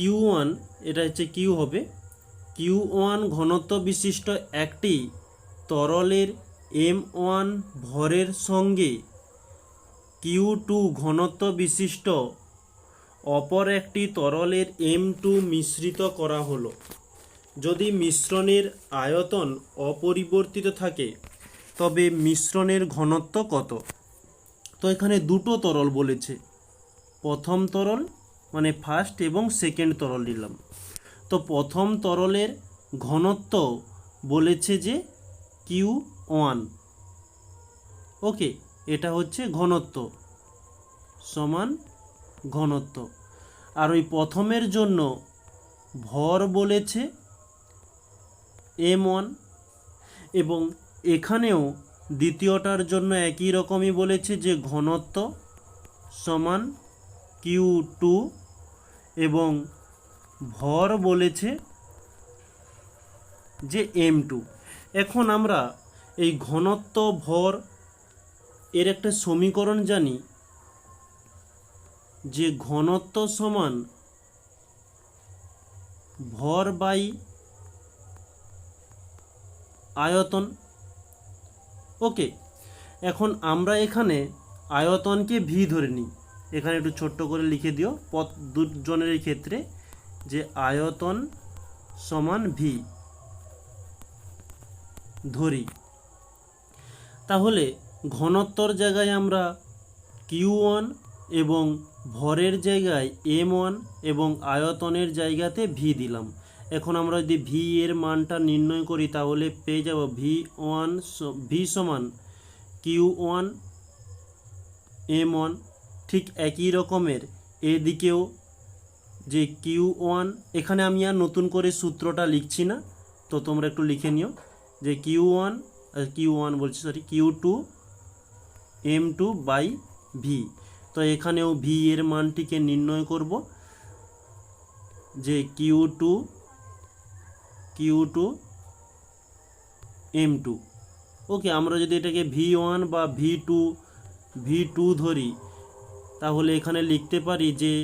Q one, এটা হচ্ছে Q হবে। কিউ ওয়ান ঘনত্ব বিশিষ্ট একটি তরলের এম ওয়ান ভরের সঙ্গে কিউ টু ঘনত্ব বিশিষ্ট অপর একটি তরলের এম টু মিশ্রিত করা হলো। যদি মিশ্রণের আয়তন অপরিবর্তিত থাকে, তবে মিশ্রণের ঘনত্ব কত? তো এখানে দুটো তরল বলেছে। প্রথম তরল মানে ফার্স্ট এবং সেকেন্ড তরল নিলাম। তো প্রথম তরলের ঘনত্ব বলেছে যে কিউ ওয়ান ওকে এটা হচ্ছে ঘনত্ব সমান ঘনত্ব। আর ওই প্রথমের জন্য ভর বলেছে এম ওয়ান এবং এখানেও দ্বিতীয়টার জন্য একই রকমই বলেছে যে ঘনত্ব সমান কিউ টু এবং ভর বলেছে যে এম টু এখন আমরা এই ঘনত্ব ভর এর একটা সমীকরণ জানি, যে ঘনত্ব সমান ভর বাই আয়তন। ওকে এখন আমরা এখানে আয়তনকে ভি ধরে নিই। এখানে একটু ছোট্ট করে লিখে দিও। পথ দুজনের ক্ষেত্রে যে আয়তন সমান ভি ধরি। তাহলে ঘনত্বর জায়গায় আমরা কিউ ওয়ান এবং ভরের জায়গায় এম ওয়ান এবং আয়তনের জায়গাতে ভি দিলাম। এখন আমরা যদি ভি এর মানটা নির্ণয় করি, তাহলে পেয়ে যাব ভি ওয়ান ভি সমান কিউ ওয়ান এম ওয়ান ঠিক একই রকমের। এদিকেও যে কিউ ওয়ান এখানে আমি আর নতুন করে সূত্রটা লিখছি না, তো তোমরা একটু লিখে নিও। যে কিউ ওয়ান কিউ ওয়ান বলছি sorry Q two M two by V তো এখানেও ভি এর মানটিকে নির্ণয় করব। যে Q two Q two M two okay, আমরা যদি এটাকে ভি ওয়ান বা ভি টু ভি টু ধরি তাহলে এখানে লিখতে পারি যে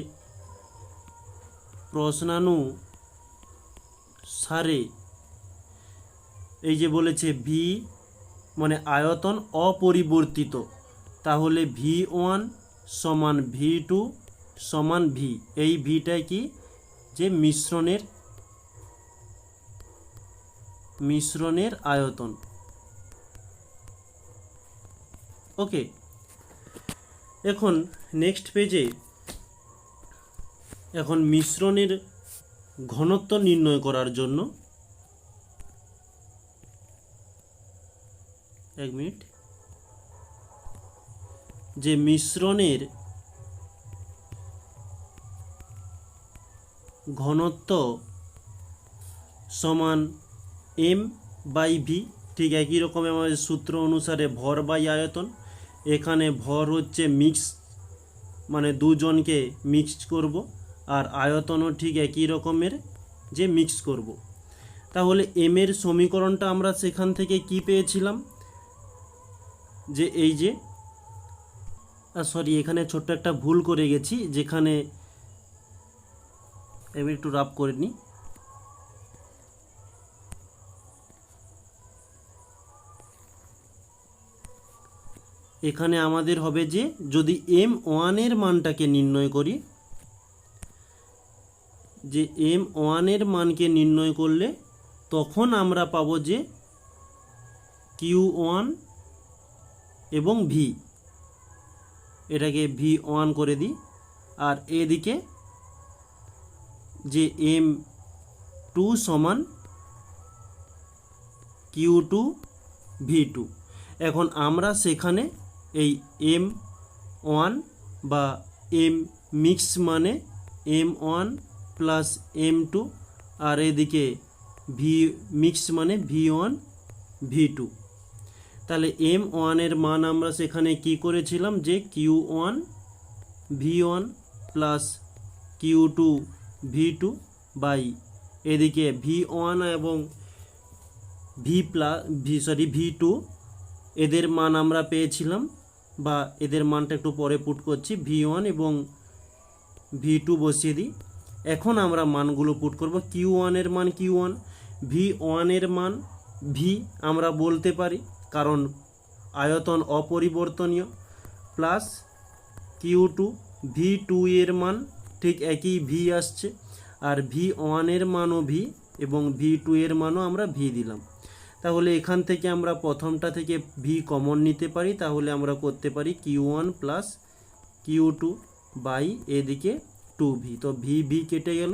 প্রশ্নানু সারে, এই যে বলেছে ভি মানে আয়তন অপরিবর্তিত, তাহলে ভি ওয়ান সমান ভি টু সমান ভি, এই ভিটাই কি? যে মিশ্রণের মিশ্রণের আয়তন। ওকে এখন নেক্সট পেজে এখন মিশ্রণের ঘনত্ব নির্ণয় করার জন্য এক মিনিট যে মিশ্রণের ঘনত্ব সমান এম বাই ভি ঠিক একই রকম আমাদের সূত্র অনুসারে ভর বাই আয়তন এখানে ভর হচ্ছে মিক্স মানে দুজনকে মিক্সড করব আর আয়তনও ঠিক একই রকমের যে মিক্স করব। তাহলে এম এর সমীকরণটা আমরা সেখান থেকে কি পেয়েছিলাম? যে এই যে সরি এখানে ছোট্ট একটা ভুল করে গেছি, যেখানে এবার একটু রাফ করে নিই। এখানে আমাদের হবে যে যদি এম ওয়ানের মানটাকে নির্ণয় করি, যে এম ওয়ানের মানকে নির্ণয় করলে তখন আমরা পাবো যে কিউ ওয়ান এবং ভি এটাকে ভি ওয়ান করে দিই। আর এদিকে যে এম টু সমান কিউ টু ভি টু এখন আমরা সেখানে এই এম ওয়ান বা এম মিক্স মানে M one plus M two আর এদিকে ভি মিক্স মানে ভি ওয়ান, ভি টু। তাহলে এম ওয়ানের মান আমরা সেখানে কি করেছিলাম যে Q one, V one plus Q two, V two by এদিকে ভি ওয়ান এবং V plus V, sorry, V two, এদের মান আমরা পেয়েছিলাম বা এদের মানটা একটু পরে পুট করছি ভি ওয়ান এবং ভি টু বসিয়ে দিই। এখন আমরা মানগুলো পুট করব কিউ ওয়ানের মান কিউ ওয়ান ভি ওয়ানের মান ভি আমরা বলতে পারি, কারণ আয়তন অপরিবর্তনীয় plus Q two V two এর মান ঠিক একই ভি আসছে, আর ভি ওয়ানের মানও ভি এবং ভি টু এর মানও আমরা ভি দিলাম। তাহলে এখান থেকে আমরা প্রথমটা থেকে ভি কমন নিতে পারি, তাহলে আমরা করতে পারি Q one plus Q two by এদিকে টু ভি তো ভি ভি কেটে গেল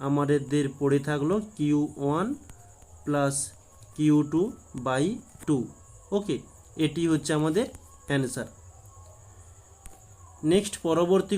আমাদের পড়ে থাকল Q one plus Q two by two okay এটি হচ্ছে আমাদের অ্যান্সার নেক্সট পরবর্তী